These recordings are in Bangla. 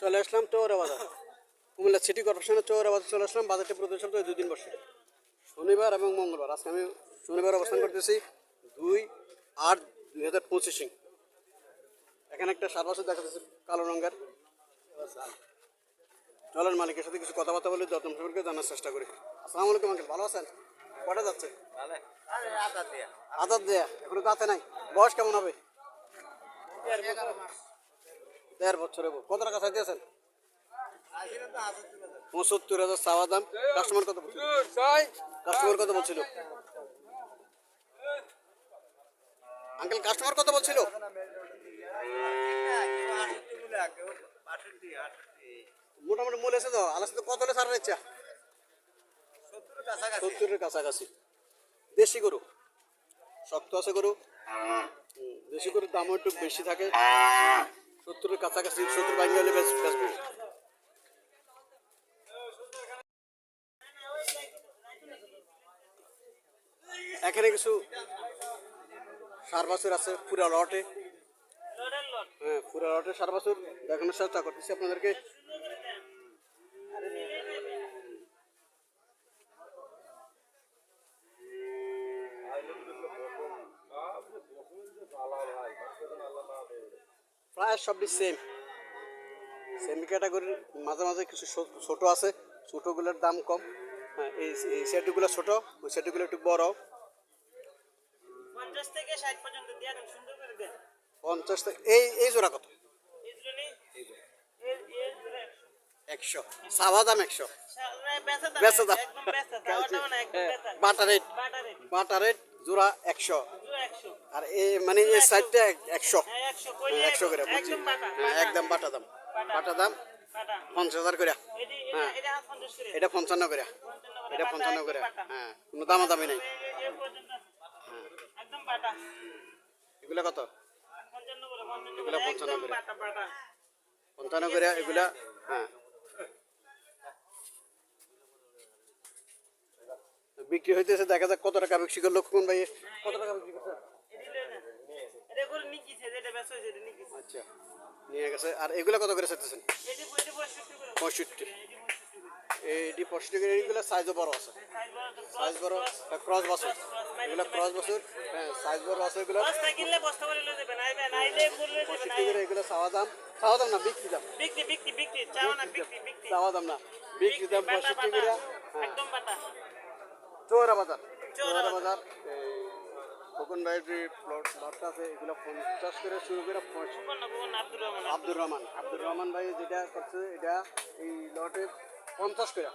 চলে আসলাম চৌরা বাজার। কুমিল্লা সিটি কর্পোরেশনের চৌরা বাজার চলে আসলাম বাজারটি প্রতি সপ্তাহে দুই দিন বসে শনিবার এবং মঙ্গলবার আজকে আমি শনিবার অবস্থান করতেছি দুই আট দুই হাজার পঁচিশে এখানে একটা সার বছর দেখা যাচ্ছে কালো রঙের। চলেন মালিকের সাথে কিছু কথাবার্তা বলে যত্ন সম্পর্কে জানার চেষ্টা করি। আসসালামু আলাইকুম আঙ্কেল ভালো আছেন? কটা যাচ্ছে? আদার দেয়া। এখনও গাতে নাই। বয়স কেমন হবে? দেড় বছরে কত টাকা চাইতেছেন পঁচাত্তর হাজার চাওয়া দাম। কাস্টমার কত বলছিল? কাস্টমার কত বলছিল? আঙ্কেল কাস্টমার কত বলছিল? মোটামুটি মূল এসে তো? আলাদা কত হলে সারার ইচ্ছা? সত্তরের কাছাকাছি। দেশি গরু? শক্ত আছে গরু? দেশি গরুর দামও একটু বেশি থাকে। সত্তরের কাছাকাছি, সত্তর হলে বেশ এখানে কিছু সার আছে, পুরা লটে। হ্যাঁ পুরা লটে সার দেখানোর চেষ্টা করতেছি। আপনাদেরকে সবটি সেম সেম ক্যাটাগরির মাঝে মাঝে কিছু ছোট আছে ছোটোগুলোর দাম কম। হ্যাঁ এই এই সেটগুলো ছোট ওই সেটগুলো একটু বড়। পঞ্চাশ থেকে ষাট পর্যন্ত দিয়ে দেন সুন্দর করে দেন। পঞ্চাশ থেকে এই এই জোড়া কত? একশো। সাবা দাম একশো। বেচা দাম মানে বাটা রেট। বাটা রেট। জোড়া একশো। আর এই মানে এই সাইডটা একশো। হ্যাঁ একশো হ্যাঁ, একশো করে বুঝছি। হ্যাঁ একদম বাটা দাম। বাটা। দাম পঞ্চাশ হাজার করে হ্যাঁ। এটা এটা পঞ্চান্ন করে। এটা পঞ্চান্ন করে। হ্যাঁ কোনো দামাদামি নেই। এগুলো কত? এগুলা পঞ্চান্ন করে। পঞ্চান্ন করে এগুলা হ্যাঁ। বিক্রি হইতেছে দেখা যাক কত টাকা বিক্রি করল কোন ভাই কত টাকা বিক্রি করছে? আচ্ছা নিয়ে গেছে। আর এগুলা কত করে চাইতেছেন? পঁয়ষট্টি এটি পঁয়ষট্টি করে। সাইজও বড় আছে। সাইজ বড় সাইজ বড় ক্রস বছর। এগুলো ক্রস বছর হ্যাঁ সাইজ বড় আছে এগুলো। পঁয়ষট্টি করে এগুলো চাওয়া দাম। চাওয়া দাম না বিক্রি দাম? চাওয়া দাম। না বিক্রি দাম পঁয়ষট্টি করে। হ্যাঁ। একদম চৌরা বাজার চৌরা বাজার এই খোকন ভাইয়ের যে প্লট প্লটটা আছে এগুলো পঞ্চাশ করে শুরু করে আব্দুর রহমান। আব্দুর রহমান। ভাই যেটা করছে এটা এই লটে পঞ্চাশ করে।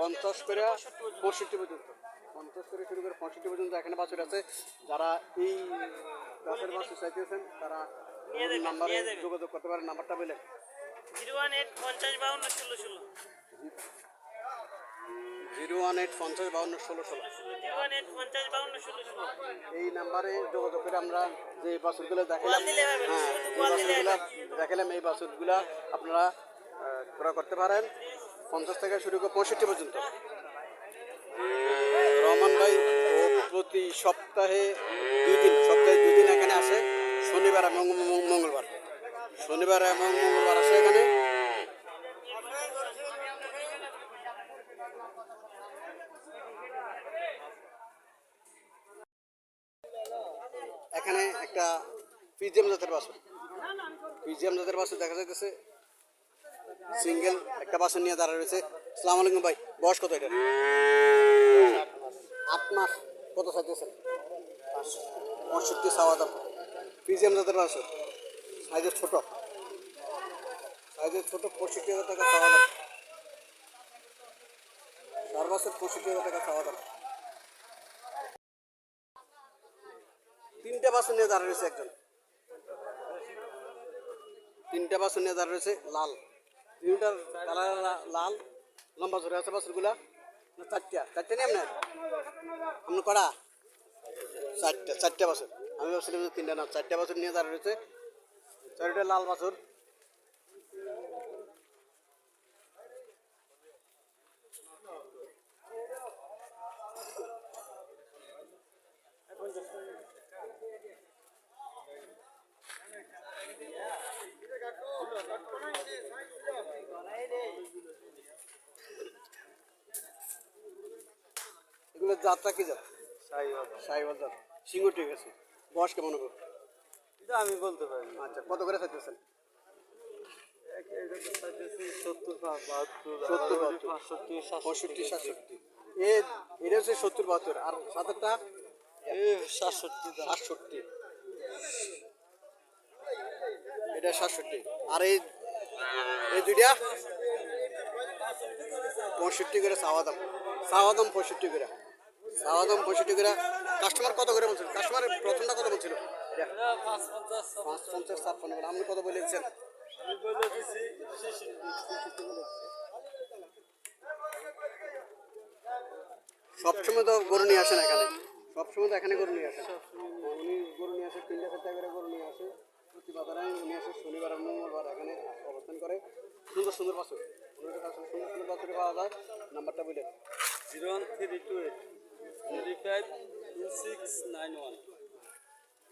পঞ্চাশ করে পঁয়ষট্টি পর্যন্ত। পঞ্চাশ করে শুরু করে পঁয়ষট্টি পর্যন্ত এখানে বাছুর আছে। যারা এই গাছের বাছুর চাইতেছেন তারা নাম্বারে যোগাযোগ করতে পারেন নাম্বারটা বলে জিরো ওয়ান এইট পঞ্চাশ বাউন্ন ষোলো ষোলো। জিরো ওয়ান এইট পঞ্চাশ বাউন্ন ষোলো এই নাম্বারে যোগাযোগ করে আমরা যে দেখালাম হ্যাঁ এই দেখালাম আপনারা ক্রয় করতে পারেন। পঞ্চাশ থেকে শুরু করে পঁয়ষট্টি পর্যন্ত। রহমান ভাই ও প্রতি সপ্তাহে দুই দিন সপ্তাহে দুই দিন এখানে আসে। শনিবার এবং মঙ্গলবার। শনিবার এবং মঙ্গলবার আসে এখানে এখানে একটা পিজিএম জাতের বাসন। পিজিএম জাতের বাছুর দেখা যাইতেছে। সিঙ্গেল একটা বাসন নিয়ে দাঁড়া রয়েছে। সালাম আলাইকুম ভাই, বয়স কত এটা আট মাস। কত চাইতেছেন পঁয়ষট্টি চাওয়া দাম। পিজিএম জাতের বাছুর সাইজের ছোট। সাইজের ছোট পঁয়ষট্টি হাজার টাকা চাওয়া দাম। চার বছর পঁয়ষট্টি হাজার টাকা চাওয়া দাম তিনটা বাসন নিয়ে দাঁড়িয়ে রয়েছে একজন। তিনটা বাসন নিয়ে দাঁড়িয়ে রয়েছে, লাল। তিনটার কালার লাল, লম্বা ঝরে আছে বাসনগুলা। চারটা। চারটে নিয়ে আপনার? আপনার কড়া চারটা চারটা বাসন। আমি ভাবছিলাম তিনটা না, চারটা বাসন নিয়ে দাঁড়িয়ে রয়েছে। চারটা লাল বাসন। এগুলো যাত্রা কি যাত্রা সাইবাজার। সিংহ ঠিক আছে। বয়স কেমন আমি বলতে পারি আচ্ছা কত করে খাইতেছেন এটা হচ্ছে সত্তর বাহাত্তর। আর সাতারটা? সাতষট্টি সাতষট্টি। এটা সাতষট্টি। আর এই এই দুইটা? পঁয়ষট্টি করে চাওয়া দাম পঁয়ষট্টি করে। চাওয়া পঁয়ষট্টি করে। কাস্টমার কত করে বলছিল? কাস্টমারের প্রথমটা কত বলছিল? পাঁচ পঞ্চাশ ছাপ্পান্ন করে। আপনি কত বলেছেন সবসময় তো গরু নিয়ে আসেন এখানে। সবসময় তো এখানে গরু নিয়ে আসেন উনি গরু নিয়ে আসে, তিনটা চারটা করে গরু নিয়ে আসে। বাজারে উনি আসে শনিবার আর মঙ্গলবার এখানে অবস্থান করে। সুন্দর সুন্দর বাছুর ওনার কাছে সুন্দর সুন্দর বাছুর পাওয়া যায়। নাম্বারটা বলে zero one three two eight three five two six nine one.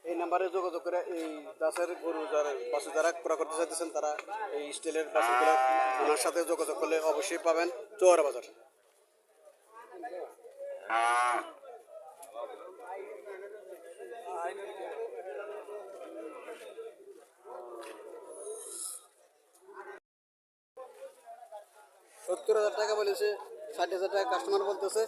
এই নাম্বারে যোগাযোগ করে এই দাসের গরু যারা বাছুর যারা ক্রয় করতে চাইতেছেন তারা এই স্টিলের বাছুরগুলো ওনার সাথে যোগাযোগ করলে অবশ্যই পাবেন চৌরা বাজার। সত্তর হাজার টাকা বলেছে ষাট হাজার টাকা কাস্টমার বলতেছে।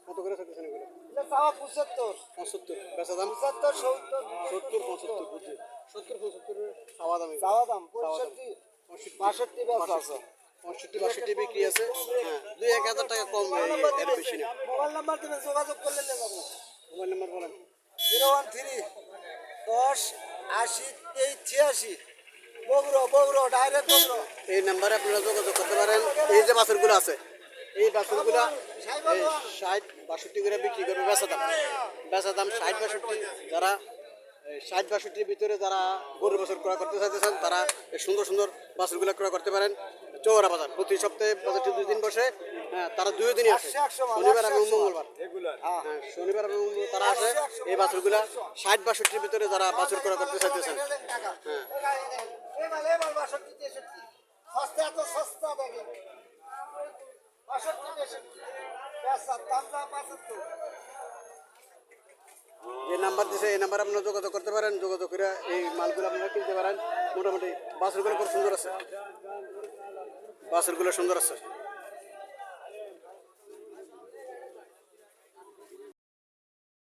কত করে পঁচাত্তর। পঁচাত্তর পঁচাত্তর সত্তর। পঁচাত্তর সত্তর পঁচাত্তর চাওয়া দাম চাওয়া দাম পঁয়ষট্টি। বাষট্টি বেচা আছে। পঁয়ষট্টি বাষট্টি বিক্রি আছে। হ্যাঁ দুই এক হাজার টাকা কম এই- এর বেশি না মোবাইল নাম্বার দেবেন যোগাযোগ করলে নিয়ে মোবাইল নাম্বার বলেন। জিরো ওয়ান থ্রি দশ আশি তেইশ ছিয়াশি। বগুড়ো বগুড়ো ডাইরেক্ট বগুড়ো। এই নাম্বারে আপনারা যোগাযোগ করতে পারেন। এই যে বাছুরগুলো আছে এই বাছুরগুলো এই ষাট বাষট্টি করে বিক্রি করবে বেচা দাম। বেচা দাম ষাট বাষট্টি যারা এই ষাট বাষট্টির ভিতরে যারা গরু বছর ক্রয় করতে চাইতেছেন তারা এই সুন্দর সুন্দর বাছুরগুলো ক্রয় করতে পারেন। চৌরা বাজার প্রতি সপ্তাহে বাজারটি দুই দিন বসে হ্যাঁ তারা দুই দিনই আসে। মাল, শনিবার এবং মঙ্গলবার। হ্যাঁ শনিবার এবং তারা আসে। এই বাছুরগুলা ষাট বাষট্টির ভিতরে যারা বাছুর ক্রয় করতে চাইতেছেন। টাকা এবার এবার বাষট্টি তেষট্টি সস্তা এত সস্তা দেখে বাষট্টি তেষট্টি বেচা দাম দাম পঁচাত্তর যে নাম্বার দিছে, এই নাম্বার আপনারা যোগাযোগ করতে পারেন, যোগাযোগ করে এই মালগুলো আপনারা কিনতে পারেন। মোটামুটি বাসেরগুলো খুব সুন্দর আছে। বাসেরগুলো সুন্দর আছে।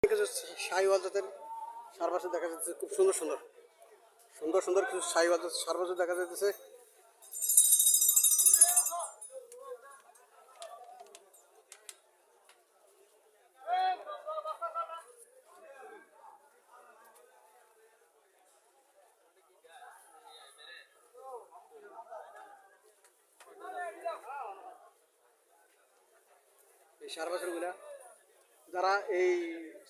কিছু জাতের দেখা যাচ্ছে, খুব সুন্দর সুন্দর। সুন্দর সুন্দর কিছু শাহিওয়াল জাতের দেখা যাচ্ছে এই সার বাছুরগুলা যারা এই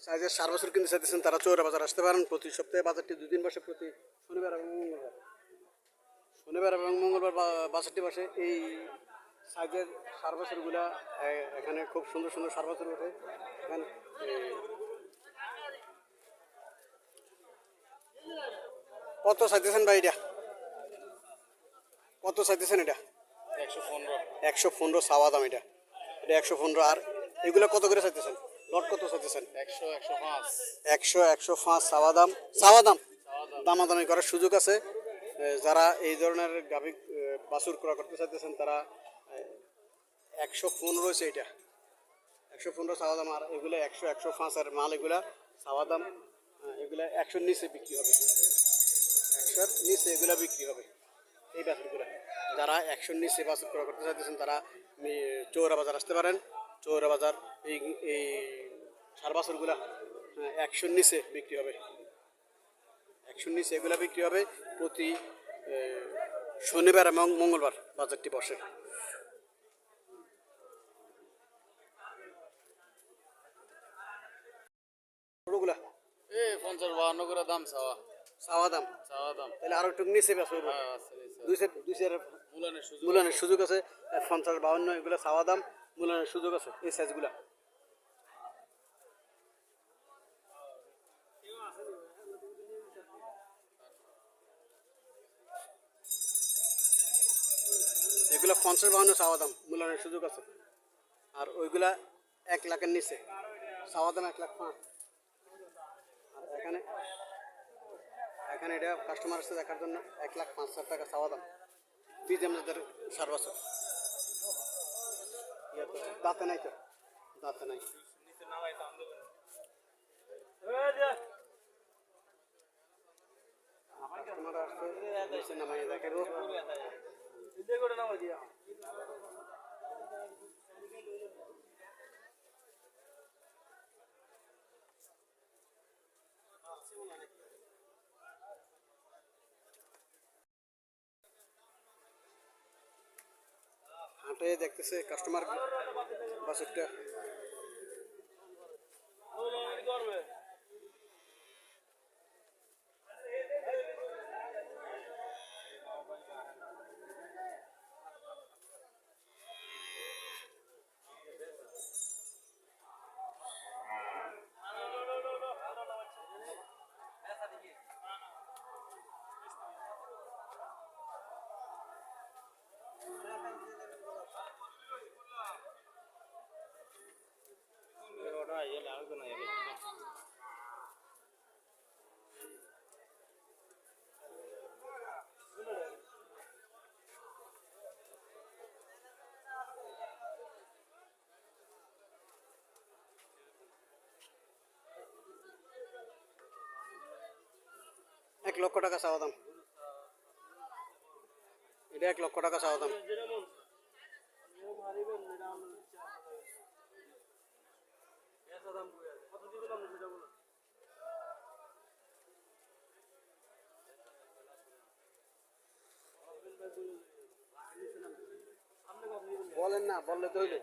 সাইজের সার বছর কিনতে চাইতেছেন তারা চৌরা বাজার আসতে পারেন। প্রতি সপ্তাহে বাজারটি দুদিন বসে প্রতি শনিবার এবং মঙ্গলবার। শনিবার এবং মঙ্গলবার বাজারটি বসে। এই সাইজের সার বছরগুলা এখানে খুব সুন্দর সুন্দর সার বছর ওঠে এখানে কত চাইতেছেন ভাই এটা? কত চাইতেছেন এটা? একশো পনেরো। একশো পনেরো চাওয়া দাম এটা। এটা একশো পনেরো। আর এগুলো কত করে চাইতেছেন? লট কত চাইতেছেন? একশো একশো পাঁচ। একশো একশো পাঁচ চাওয়া দাম। চাওয়া দাম? দামাদামি করার সুযোগ আছে। যারা এই ধরনের গাভী বাছুর ক্রয় করতে চাইতেছেন তারা একশো পনেরো হয়েছে এটা। একশো পনেরো চাওয়া দাম আর এগুলো একশো একশো পাঁচ আর মাল এগুলা চাওয়া দাম এগুলা একশোর নিচে বিক্রি হবে। একশোর নিচে এগুলা বিক্রি হবে। এই বাছুরগুলা। যারা একশোর নিচে বাছুর ক্রয় করতে চাইতেছেন, তারা চৌরা বাজার আসতে পারেন। চৌরা বাজার, এই এই সার বাছুরগুলা একশোর নিচে বিক্রি হবে। একশোর নিচে এগুলা বিক্রি হবে প্রতি শনিবার এবং মঙ্গলবার বাজারটি বসে। এ পঞ্চাশ বাহান্ন করে দাম চাওয়া। চাওয়া দাম। তাহলে আরও একটু নিচে বেচা মূলানের সুযোগ আছে। পঞ্চাশ বাউন্ন এগুলো চাওয়া দাম। মূলনের সুযোগ আছে এই সাইজগুলা। এগুলো পঞ্চাশ চাওয়া দাম। সুযোগ আছে। আর ওইগুলা এক লাখের নিচে। চাওয়া দাম এক লাখ পাঁচ। আর এখানে এখানে এটা কাস্টমার আসছে দেখার জন্য এক লাখ পাঁচ হাজার টাকা চাওয়া দাম। বীজ আমাদের সার দাঁতে নাই তো। দাঁতে নাই। কাস্টমার আসছে নামাই দিয়া দেখতেছে কাস্টমার বাছুরটা করবে ওটা এলে আসবে না এলে এক লক্ষ টাকা চাওয়া দাম। এটা এক লক্ষ টাকা চাওয়া দাম। বলেন না, বললে তো হইলে।